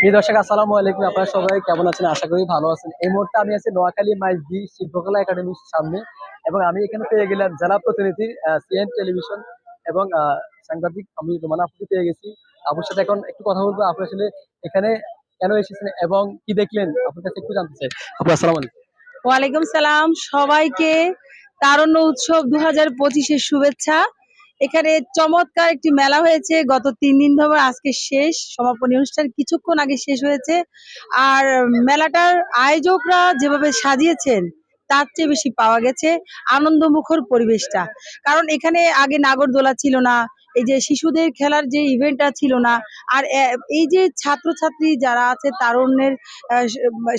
প্রিয় দর্শক, আসসালামু আলাইকুম। আপনারা সবাই কেমন আছেন? আশা করি ভালো আছেন। এই মুহূর্তে আমি আছি নোয়াখালী মাইজদি শিল্পকলা একাডেমির সামনে এবং আমি এখানে পেয়ে গেলাম জেলা প্রতিনিধি সিএন টেলিভিশন এবং সাংবাদিক আমি রোমানা আপুকে পেয়ে গেছি। আপুর সাথে এখন একটু কথা বলব। আপনি আসলে এখানে কেন এসেছেন এবং কি দেখলেন? আপনার কাছে একটু জানতে চাই। আপু, আসসালাম আলাইকুম। ওয়ালাইকুম সালাম। সবাইকে তারণ্য উৎসব দু হাজার পঁচিশের শুভেচ্ছা। এখানে চমৎকার একটি মেলা হয়েছে। গত তিন দিন ধরে আজকে শেষ, সমাপনী অনুষ্ঠান কিছুক্ষণ আগে শেষ হয়েছে। আর মেলাটার আয়োজকরা যেভাবে সাজিয়েছেন, তার চেয়ে বেশি পাওয়া গেছে আনন্দমুখর পরিবেশটা। কারণ এখানে আগে নাগরদোলা ছিল না এই যে শিশুদের খেলার যে ইভেন্টটা ছিল না, আর এই যে ছাত্রছাত্রী যারা আছে তারুণ্যের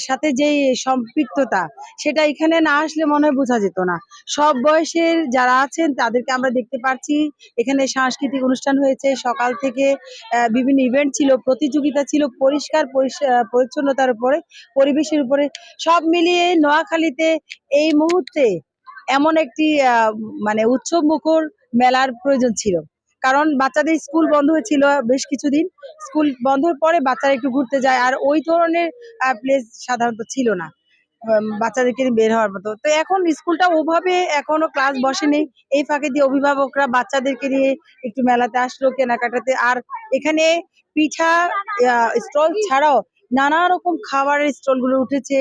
সাথে যে সম্পৃক্ততা, সেটা এখানে না আসলে মনে হয় বোঝা যেত না। সব বয়সের যারা আছেন তাদেরকে আমরা দেখতে পাচ্ছি এখানে সাংস্কৃতিক অনুষ্ঠান হয়েছে, সকাল থেকে বিভিন্ন ইভেন্ট ছিল, প্রতিযোগিতা ছিল, পরিষ্কার পরিচ্ছন্নতার উপরে, পরিবেশের উপরে, সব মিলিয়ে নোয়াখালীতে এই মুহূর্তে এমন একটি মানে উৎসব মুখর মেলার প্রয়োজন ছিল। কারণ বাচ্চাদের স্কুল বন্ধ হয়েছিল বেশ কিছুদিন। স্কুল বন্ধর পরে বাচ্চারা একটু ঘুরতে যায়, আর ওই ধরনের প্লেস সাধারণত ছিল না। বাচ্চাদেরকে বের হওয়ার মতো। তো এখন স্কুলটা ওভাবে এখনও ক্লাস বসেনি। এই ফাঁকে দিয়ে অভিভাবকরা বাচ্চাদেরকে নিয়ে একটু মেলাতে আসলো, কেনাকাটাতে। আর এখানে পিঠা স্টল ছাড়াও নানা রকম খাবারের স্টলগুলো উঠেছে।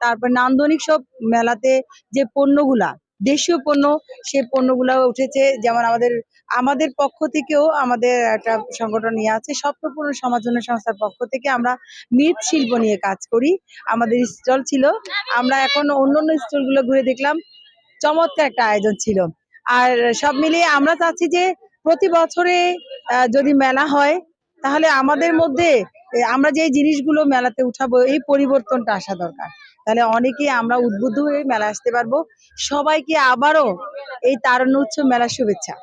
তারপর নান্দনিক সব মেলাতে যে পণ্যগুলা দেশীয় পণ্য, সে পণ্যগুলো উঠেছে। যেমন আমাদের আমাদের পক্ষ থেকেও আমাদের একটা সংগঠন নিয়ে আছে, স্বপ্নপূর্ণ সমাজন্য সংস্থার পক্ষ থেকে আমরা মৃৎশিল্প নিয়ে কাজ করি। আমাদের স্টল ছিল, আমরা এখন অন্য অন্য স্টলগুলো ঘুরে দেখলাম, চমৎকার একটা আয়োজন ছিল। আর সব মিলিয়ে আমরা চাচ্ছি যে প্রতি বছরে যদি মেলা হয়, তাহলে আমাদের মধ্যে আমরা যে জিনিসগুলো মেলাতে উঠাবো, এই পরিবর্তনটা আসা দরকার। তাহলে অনেকেই আমরা উদ্বুদ্ধ হয়ে মেলা আসতে পারব। সবাইকে আবারও এই তারণ্য উৎসব মেলার শুভেচ্ছা।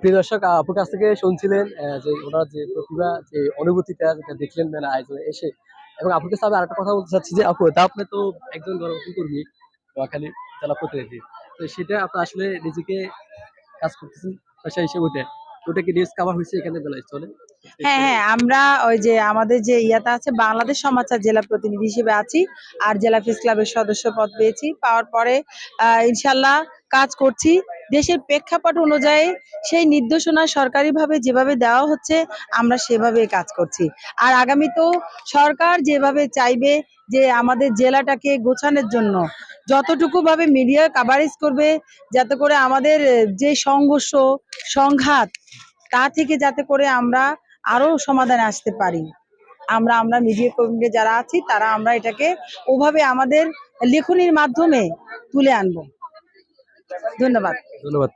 প্রিয় দর্শক আপুর কাছ থেকে শুনছিলেন যে ওনার যে প্রতিভা, যে অনুভূতিটা, যেটা দেখলেন মেলা আয়োজনে এসে। এবং আপুর কাছে আমি আরেকটা কথা বলতে চাচ্ছি যে, আপু তা আপনি তো একজন গণমাধ্যম কর্মী, নোয়াখালী জেলা প্রতিনিধি। তো সেটা আপনি আসলে নিজেকে কাজ করতেছেন, পেশা হিসেবে ওটা ওটা কি নিউজ কাভার হয়েছে এখানে বেলা চলে হ্যাঁ হ্যাঁ আমরা ওই যে আমাদের যে ইয়াটা আছে বাংলাদেশ সমাচার জেলা প্রতিনিধি হিসেবে আছি আর জেলা প্রেস ক্লাবের সদস্য পদ পেয়েছি। পাওয়ার পরে আহ, ইনশাল্লাহ কাজ করছি। দেশের প্রেক্ষাপট অনুযায়ী সেই নির্দেশনা সরকারিভাবে যেভাবে দেওয়া হচ্ছে আমরা সেভাবে কাজ করছি। আর আগামী তো সরকার যেভাবে চাইবে যে আমাদের জেলাটাকে গোছানোর জন্য যতটুকু ভাবে মিডিয়া কাভারেজ করবে যাতে করে আমাদের যে সংঘর্ষ সংঘাত তা থেকে যাতে করে আমরা আরও সমাধানে আসতে পারি। আমরা আমরা মিডিয়া কর্মীরা যারা আছি, তারা আমরা এটাকে ওভাবে আমাদের লেখনির মাধ্যমে তুলে আনব। ধন্যবাদ। ধন্যবাদ।